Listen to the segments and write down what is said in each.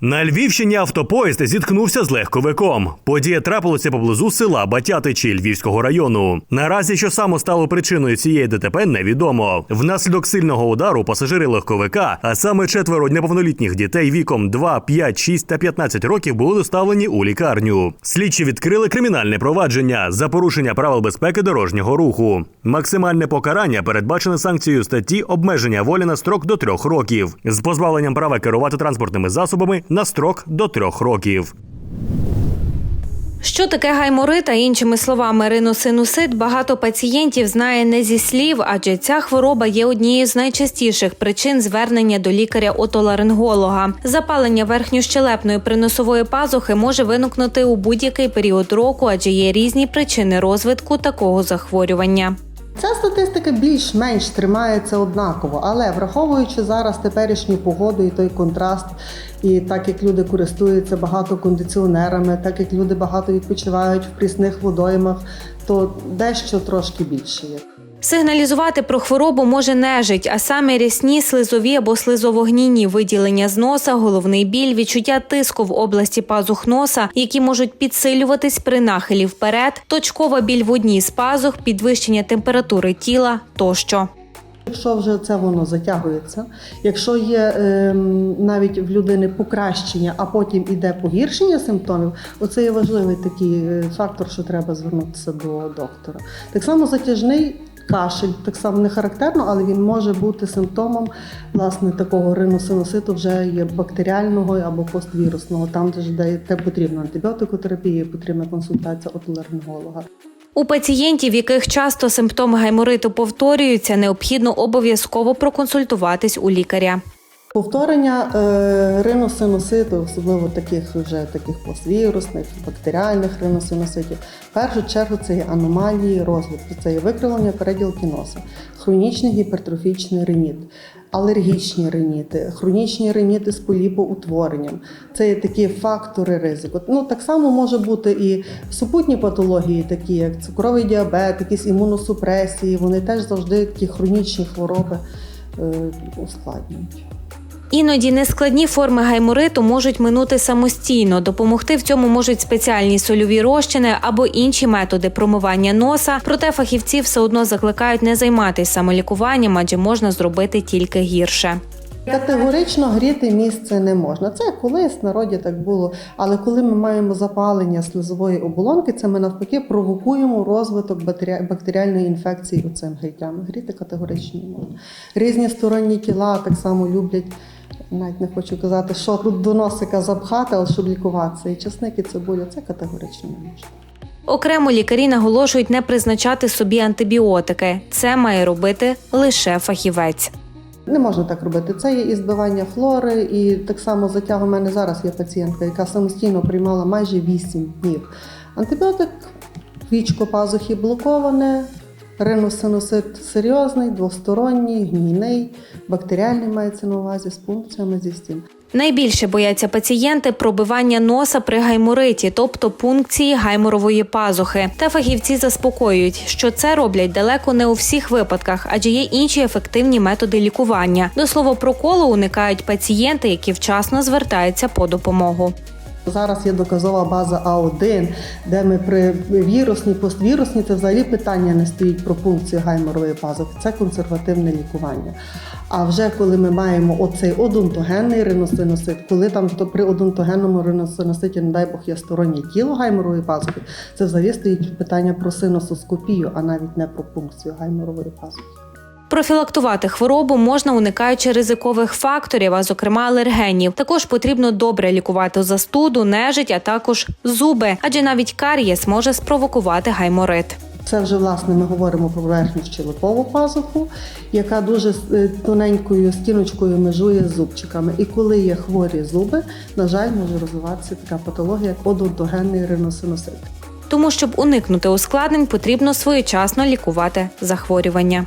На Львівщині автопоїзд зіткнувся з легковиком. Подія трапилася поблизу села Батятичі Львівського району. Наразі, що саме стало причиною цієї ДТП, невідомо. Внаслідок сильного удару пасажири легковика, а саме четверо неповнолітніх дітей віком 2, 5, 6 та 15 років, були доставлені у лікарню. Слідчі відкрили кримінальне провадження за порушення правил безпеки дорожнього руху. Максимальне покарання передбачене санкцією статті обмеження волі на строк до трьох років з позбавленням права керувати транспортними засобами на строк до трьох років. Що таке гайморит, та іншими словами, риносинусит, багато пацієнтів знає не зі слів, адже ця хвороба є однією з найчастіших причин звернення до лікаря-отоларинголога. Запалення верхньощелепної приносової пазухи може виникнути у будь-який період року, адже є різні причини розвитку такого захворювання. Ця статистика більш-менш тримається однаково, але враховуючи зараз теперішню погоду і той контраст, і так як люди користуються багато кондиціонерами, так як люди багато відпочивають в прісних водоймах, то дещо трошки більше є. Сигналізувати про хворобу може нежить, а саме рясні, слизові або слизовогнійні виділення з носа, головний біль, відчуття тиску в області пазух носа, які можуть підсилюватись при нахилі вперед, точкова біль в одній з пазух, підвищення температури тіла тощо. Якщо вже це воно затягується, якщо є ем, навіть в людини покращення, а потім іде погіршення симптомів, оце є важливий такий е, фактор, що треба звернутися до доктора. Так само затяжний кашель, так само не характерно, але він може бути симптомом власне такого риносиноситу вже є бактеріального або поствірусного, там де де, де потрібна антибіотикотерапія, потрібна консультація отоларинголога. У пацієнтів, яких часто симптоми гаймориту повторюються, необхідно обов'язково проконсультуватись у лікаря. Повторення е, риносинуситу, особливо таких вже таких поствірусних, бактеріальних риносинуситів, в першу чергу це є аномалії розвитку, це є викривлення переділки носа, хронічний гіпертрофічний реніт, алергічні реніти, хронічні реніти з поліпоутворенням. Це є такі фактори ризику. Ну так само може бути і супутні патології, такі як цукровий діабет, якісь імуносупресії. Вони теж завжди такі хронічні хвороби е, ускладнюють. Іноді нескладні форми гаймориту можуть минути самостійно. Допомогти в цьому можуть спеціальні сольові розчини або інші методи промивання носа. Проте фахівці все одно закликають не займатися самолікуванням, адже можна зробити тільки гірше. Категорично гріти місце не можна. Це колись в народі так було. Але коли ми маємо запалення слизової оболонки, це ми навпаки провокуємо розвиток бактері- бактеріальної інфекції у цим гріттям. Гріти категорично не можна. Різні сторонні тіла так само люблять. Навіть не хочу казати, що тут до носика запхати, але щоб лікуватися. І часник, і цибуля це категорично не можна. Окремо лікарі наголошують не призначати собі антибіотики. Це має робити лише фахівець. Не можна так робити. Це є і збивання флори, і так само затяг у мене зараз є пацієнтка, яка самостійно приймала майже 8 днів. Антибіотик, вічко пазухи блоковане, риносинусит серйозний, двосторонній, гнійний, бактеріальний мається на увазі з пункціями зі стін. Найбільше бояться пацієнти пробивання носа при гаймориті, тобто пункції гайморової пазухи. Та фахівці заспокоюють, що це роблять далеко не у всіх випадках, адже є інші ефективні методи лікування. До слова проколу уникають пацієнти, які вчасно звертаються по допомогу. Зараз є доказова база А1, де ми при вірусній, поствірусні, це взагалі питання не стоїть про пункцію гайморової пазухи. Це консервативне лікування. А вже коли ми маємо оцей одонтогенний риносиносит, коли там то при одонтогенному риносиноситі, не дай Бог, є стороннє тіло гайморової пазухи, це взагалі стоїть питання про синусоскопію, а навіть не про пункцію гайморової пазухи. Профілактувати хворобу можна уникаючи ризикових факторів, а зокрема алергенів. Також потрібно добре лікувати застуду, нежить, а також зуби, адже навіть карієс може спровокувати гайморит. Це вже власне ми говоримо про верхню щелепову пазуху, яка дуже е, тоненькою стіночкою межує з зубчиками. І коли є хворі зуби, на жаль, може розвиватися така патологія, як одонтогенний риносиносит. Тому, щоб уникнути ускладнень, потрібно своєчасно лікувати захворювання.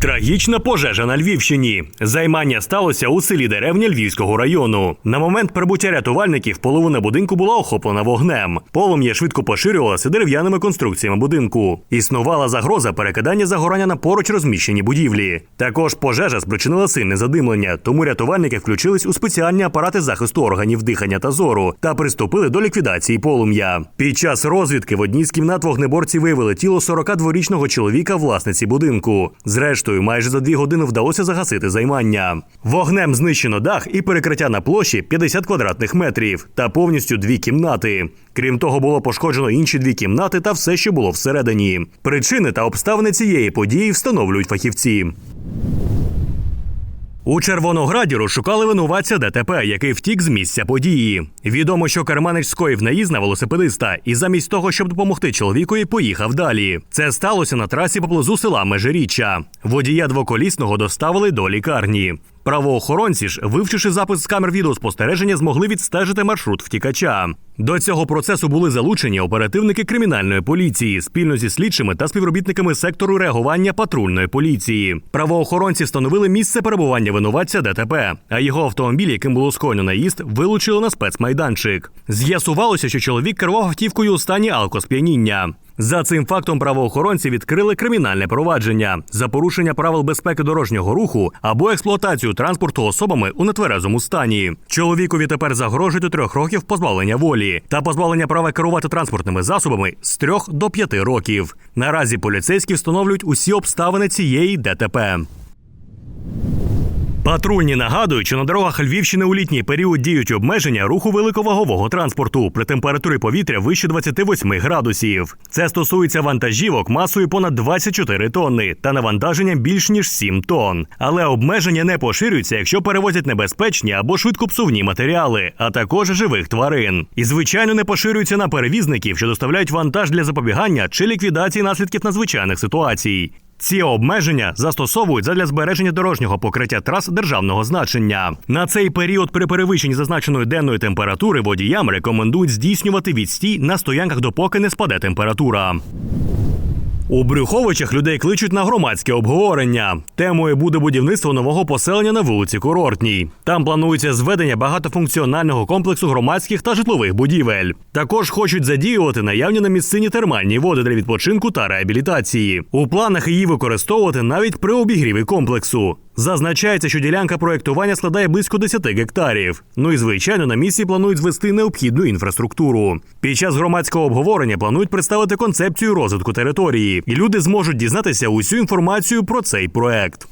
Трагічна пожежа на Львівщині. Займання сталося у селі Деревня Львівського району. На момент прибуття рятувальників половина будинку була охоплена вогнем. Полум'я швидко поширювалося дерев'яними конструкціями будинку. Існувала загроза перекидання загорання на поруч розміщені будівлі. Також пожежа спричинила сильне задимлення, тому рятувальники включились у спеціальні апарати захисту органів дихання та зору та приступили до ліквідації полум'я. Під час розвідки в одній з кімнат вогнеборці виявили тіло 42-річного чоловіка власниці будинку. Зрештою, майже за дві години вдалося загасити займання. Вогнем знищено дах і перекриття на площі 50 квадратних метрів та повністю дві кімнати. Крім того, було пошкоджено інші дві кімнати та все, що було всередині. Причини та обставини цієї події встановлюють фахівці. У Червонограді розшукали винуватця ДТП, який втік з місця події. Відомо, що керманич скоїв наїзд на велосипедиста і замість того, щоб допомогти чоловікові, поїхав далі. Це сталося на трасі поблизу села Межиріччя. Водія двоколісного доставили до лікарні. Правоохоронці ж, вивчивши запис з камер відеоспостереження, змогли відстежити маршрут втікача. До цього процесу були залучені оперативники кримінальної поліції спільно зі слідчими та співробітниками сектору реагування патрульної поліції. Правоохоронці встановили місце перебування винуватця ДТП, а його автомобіль, яким було скоєно наїзд, вилучили на спецмайданчик. З'ясувалося, що чоловік керував автівкою у стані алкосп'яніння. За цим фактом правоохоронці відкрили кримінальне провадження за порушення правил безпеки дорожнього руху або експлуатацію транспорту особами у нетверезому стані. Чоловікові тепер загрожують до трьох років позбавлення волі та позбавлення права керувати транспортними засобами з трьох до п'яти років. Наразі поліцейські встановлюють усі обставини цієї ДТП. Патрульні нагадують, що на дорогах Львівщини у літній період діють обмеження руху великовагового транспорту при температурі повітря вище 28 градусів. Це стосується вантажівок масою понад 24 тонни та навантаженням більш ніж 7 тонн. Але обмеження не поширюються, якщо перевозять небезпечні або швидкопсувні матеріали, а також живих тварин. І звичайно не поширюються на перевізників, що доставляють вантаж для запобігання чи ліквідації наслідків надзвичайних ситуацій. Ці обмеження застосовують задля збереження дорожнього покриття трас державного значення. На цей період при перевищенні зазначеної денної температури водіям рекомендують здійснювати відстій на стоянках, допоки не спаде температура. У Брюховичах людей кличуть на громадське обговорення. Темою буде будівництво нового поселення на вулиці Курортній. Там планується зведення багатофункціонального комплексу громадських та житлових будівель. Також хочуть задіювати наявні на місцині термальні води для відпочинку та реабілітації. У планах її використовувати навіть при обігріві комплексу. Зазначається, що ділянка проєктування складає близько 10 гектарів. Ну і звичайно, на місці планують звести необхідну інфраструктуру. Під час громадського обговорення планують представити концепцію розвитку території, і люди зможуть дізнатися усю інформацію про цей проект.